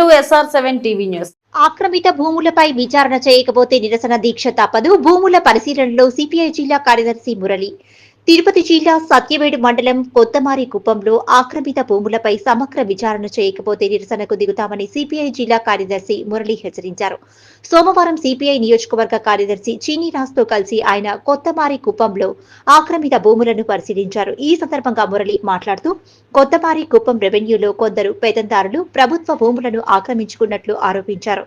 To S R seven TV news. ఆక్రమిత భూములపై విచారణ చేయకపోతే నిరసన దీక్ష తప్పదు. భూముల పరిశీలనలో సిపిఐ జిల్లా కార్యదర్శి మురళి. తిరుపతి జిల్లా సత్యవేడు మండలం కొత్తమారి కుప్పంలో ఆక్రమిత భూములపై సమగ్ర విచారణ చేయకపోతే నిరసనకు దిగుతామని సిపిఐ జిల్లా కార్యదర్శి మురళి హెచ్చరించారు. సోమవారం సిపిఐ నియోజకవర్గ కార్యదర్శి చీనీరాజ్తో కలిసి ఆయన కొత్తమారి కుప్పంలో ఆక్రమిత భూములను పరిశీలించారు. ఈ సందర్భంగా మురళి మాట్లాడుతూ కొత్తమారి కుప్పం రెవెన్యూలో కొందరు పెదందారులు ప్రభుత్వ భూములను ఆక్రమించుకున్నట్లు ఆరోపించారు.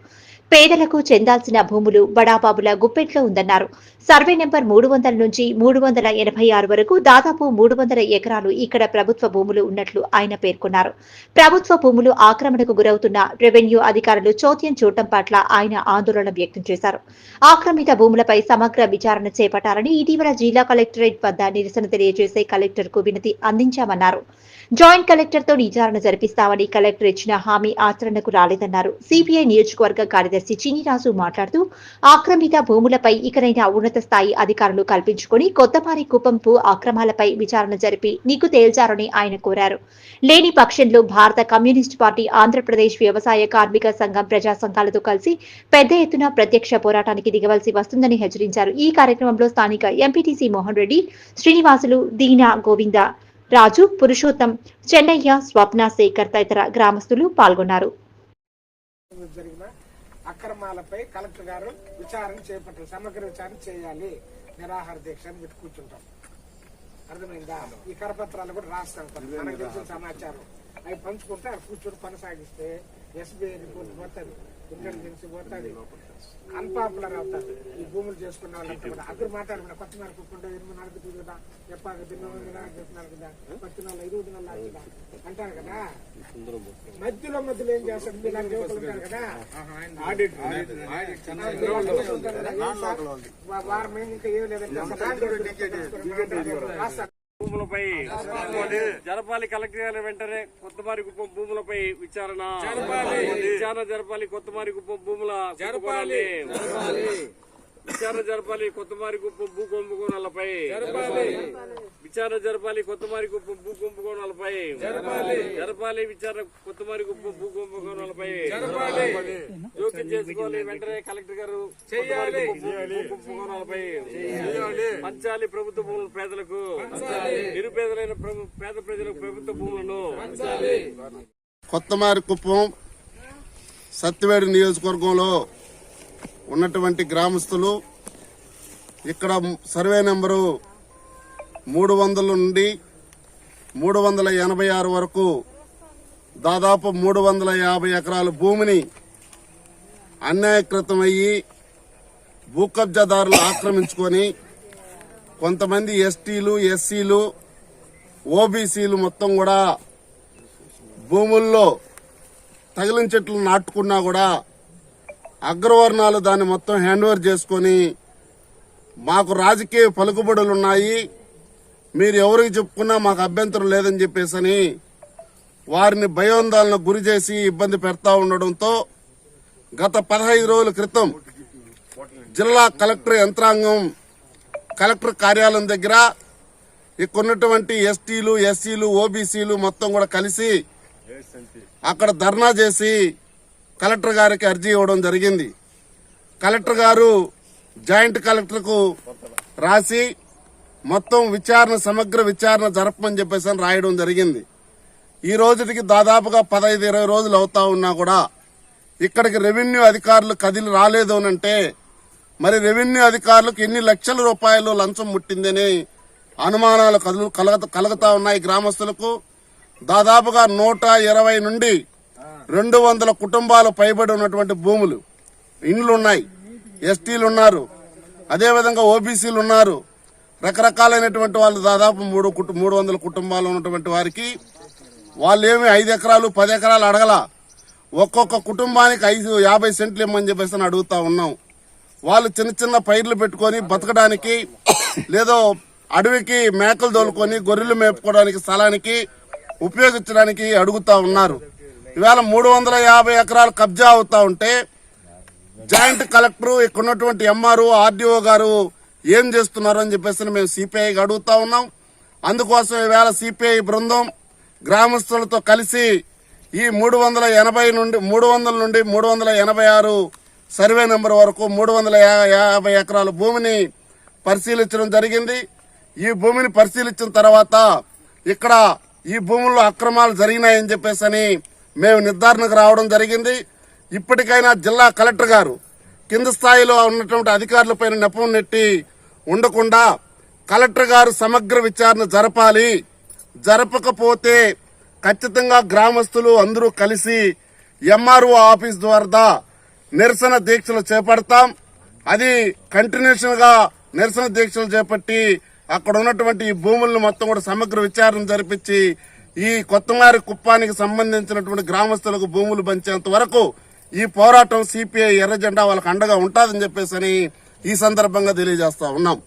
పేదలకు చెందాల్సిన భూములు బడాబాబుల గుప్పెట్లో ఉందన్నారు. సర్వే నెంబర్ మూడు వందల నుంచి మూడు వందల ఎనభై ఆరు వరకు దాదాపు మూడు వందల ఎకరాలు ఇక్కడ ప్రభుత్వ భూములు ఉన్నట్లు ఆయన పేర్కొన్నారు. ప్రభుత్వ భూములు ఆక్రమణకు గురవుతున్న రెవెన్యూ అధికారులు చోద్యం చూడటం పట్ల ఆయన ఆందోళన వ్యక్తం చేశారు. ఆక్రమిత భూములపై సమగ్ర విచారణ చేపట్టాలని ఇటీవల జిల్లా కలెక్టరేట్ వద్ద నిరసన తెలియజేసే కలెక్టర్కు వినతి అందించామన్నారు. జాయింట్ కలెక్టర్తో విచారణ జరిపిస్తామని కలెక్టర్ ఇచ్చిన హామీ ఆచరణకు రాలేదన్నారు. సిపిఐ నియోజకవర్గ కార్యదర్శి చినిరాజు మాట్లాడుతూ ఆక్రమిత భూములపై ఇకనైనా ఉన్నత స్థాయి అధికారులు కల్పించుకొని కొత్తపారి కుప్పం భూ విచారణ జరిపి నీకు తేల్చారని ఆయన కోరారు. లేని పక్షంలో భారత కమ్యూనిస్ట్ పార్టీ ఆంధ్రప్రదేశ్ వ్యవసాయ కార్మిక సంఘం ప్రజా సంఘాలతో కలిసి పెద్ద ఎత్తున ప్రత్యక్ష పోరాటానికి దిగవలసి వస్తుందని హెచ్చరించారు. ఈ కార్యక్రమంలో స్థానిక ఎంపీటీసీ మోహన్ రెడ్డి శ్రీనివాసులు దీనా గోవింద రాజు పురుషోత్తం చెన్నయ్య స్వప్న శేఖర్ తదితర గ్రామస్తులు పాల్గొన్నారు. జరిగిన అక్రమాలపై కలెక్టర్ గారు విచారణ చేపట్టాలి సమగ్ర విచారణ చేయాలి. నిరాహార దీక్ష అని పెట్టి కూర్చుంటాం. అర్థమైందా? ఈ కరపత్రాలు కూడా రాస్తాం. మనకు తెలిసిన సమాచారం. అవి పంచుకుంటే అక్కడ కూర్చొని కొనసాగిస్తే ఎస్బీఐ రిపోర్ట్ పోతుంది. ఇంటెలిజెన్స్ పోతుంది. అన్పాపులర్ అవుతారు. ఈ భూములు చేసుకున్న వాళ్ళంతా కూడా. అద్దరు మాట్లాడుకున్నా కొత్త ఒప్పుకుంటే ఎనిమిది నాలుగు తిరుగుదా? చెప్పాక తిన్న కదా కొత్త నెల ఐదు నెలలు అంటారు కదా? మధ్యలో మధ్యలో ఏం చేస్తారు? మీరు నాకు యువకులు ఉంటారు కదా? ఆడిట్. వారం ఇంకా ఏం లేదంటే. భూములపై జరపాలి. కలెక్టర్ గారి వెంటనే కొత్తమారి కుప్పం భూములపై విచారణ. విచారణ జరపాలి కొత్తమారి కుప్పం భూముల జరపాలి. విచారణ జరపాలి కొత్తమారి కుప్పం భూ కుంభకోణాలపై విచారణ జరపాలి కొత్తమారి కుప్పం భూ కుంభకోణాలపై జరపాలి. విచారణ కొత్తమారి కుప్పం భూ కుంభకోణాలపై జోక్యం చేసుకోవాలి వెంటనే కలెక్టర్ గారు. భూ కుంభకోణాలపై పంచాలి ప్రభుత్వ భూములు పేదలకు. నిరుపేదలైన ప్రభు- పేద ప్రజలకు ప్రభుత్వ భూములను. కొత్తమారి కుప్పం సత్యవేడు నియోజకవర్గంలో ఉన్నటువంటి గ్రామస్తులు ఇక్కడ సర్వే నెంబరు మూడు వందల నుండి మూడు వందల ఎనభై ఆరు వరకు దాదాపు మూడు వందల యాభై ఎకరాల భూమిని అన్యాయకృతమయ్యి భూ కబ్జాదారులు ఆక్రమించుకొని కొంతమంది ఎస్టీలు ఎస్సీలు ఓబీసీలు మొత్తం కూడా భూముల్లో తగిలిన చెట్లు నాటుకున్నా కూడా అగ్రవర్ణాలు దాన్ని మొత్తం హ్యాండ్ ఓవర్ చేసుకొని మాకు రాజకీయ పలుకుబడులు ఉన్నాయి మీరు ఎవరికి చెప్పుకున్నా మాకు అభ్యంతరం లేదని చెప్పేసని వారిని భయోందోళనకు గురి చేసి ఇబ్బంది పెడతా ఉండడంతో గత పదహైదు రోజుల క్రితం జిల్లా కలెక్టర్ యంత్రాంగం కలెక్టర్ కార్యాలయం దగ్గర ఇక్కడున్నటువంటి ఎస్టీలు ఎస్సీలు ఓబీసీలు మొత్తం కూడా కలిసి అక్కడ ధర్నా చేసి కలెక్టర్ గారికి అర్జీ ఇవ్వడం జరిగింది. కలెక్టర్ గారు జాయింట్ కలెక్టర్కు రాసి మొత్తం విచారణ సమగ్ర విచారణ జరపమని చెప్పేసి అని రాయడం జరిగింది. ఈ రోజుకి దాదాపుగా పదహైదు ఇరవై రోజులు అవుతా ఉన్నా కూడా ఇక్కడికి రెవెన్యూ అధికారులు కదిలి రాలేదు అని అంటే మరి రెవెన్యూ అధికారులకు ఎన్ని లక్షల రూపాయలు లంచం ముట్టిందని అనుమానాలు కదులు కలగ కలుగుతా ఉన్నాయి గ్రామస్తులకు. దాదాపుగా నూట ఇరవై నుండి రెండు వందల కుటుంబాలు పైబడి ఉన్నటువంటి భూములు ఇండ్లు ఉన్నాయి ఎస్టీలు ఉన్నారు. అదేవిధంగా ఓబీసీలు ఉన్నారు. రకరకాలైనటువంటి వాళ్ళు దాదాపు మూడు మూడు వందల కుటుంబాలు ఉన్నటువంటి వారికి వాళ్ళు ఏమి ఐదు ఎకరాలు పది ఎకరాలు అడగల. ఒక్కొక్క కుటుంబానికి ఐదు యాభై సెంట్లు ఇమ్మని చెప్పేసి అడుగుతా ఉన్నాం. వాళ్ళు చిన్న చిన్న పైర్లు పెట్టుకొని బతకడానికి లేదో అడవికి మేకలు తోలుకొని గొర్రెలు మేపుకోవడానికి స్థలానికి ఉపయోగించడానికి అడుగుతా ఉన్నారు. ఇవాళ మూడు వందల యాభై ఎకరాలు కబ్జా అవుతా ఉంటే జాయింట్ కలెక్టర్ ఇక్కడ ఉన్నటువంటి ఎంఆర్ఓ ఆర్డీఓ గారు ఏం చేస్తున్నారు అని చెప్పేసి మేము సిపిఐకి అడుగుతా ఉన్నాం. అందుకోసం ఈవేళ సిపిఐ బృందం గ్రామస్తులతో కలిసి ఈ మూడు వందల ఎనభై నుండి మూడు వందల నుండి మూడు వందల ఎనభై ఆరు సర్వే నెంబర్ వరకు మూడు వందల యా- యాభై ఎకరాల భూమిని పరిశీలించడం జరిగింది. ఈ భూమిని పరిశీలించిన తర్వాత ఇక్కడ ఈ భూముల్లో అక్రమాలు జరిగినాయని చెప్పేసి అని మేము నిర్ధారణకు రావడం జరిగింది. ఇప్పటికైనా జిల్లా కలెక్టర్ గారు కింద స్థాయిలో ఉన్నటువంటి అధికారులపైన నెపం నెట్టి ఉండకుండా కలెక్టర్ గారు సమగ్ర విచారణ జరపాలి. జరపకపోతే ఖచ్చితంగా గ్రామస్తులు అందరూ కలిసి ఎంఆర్ఓ ఆఫీస్ ద్వారా నిరసన దీక్షలు చేపడతాం. అది కంటిన్యూషన్గా నిరసన దీక్షలు చేపట్టి అక్కడ ఉన్నటువంటి ఈ భూములను మొత్తం కూడా సమగ్ర విచారణ జరిపించి ఈ కొత్తమారి కుప్పానికి సంబంధించినటువంటి గ్రామస్తులకు భూములు పంచేంత వరకు ఈ పోరాటం సిపిఐ ఎర్రజెండా వాళ్ళకి అండగా ఉంటుందని చెప్పేసి ఈ సందర్భంగా తెలియజేస్తా ఉన్నాం.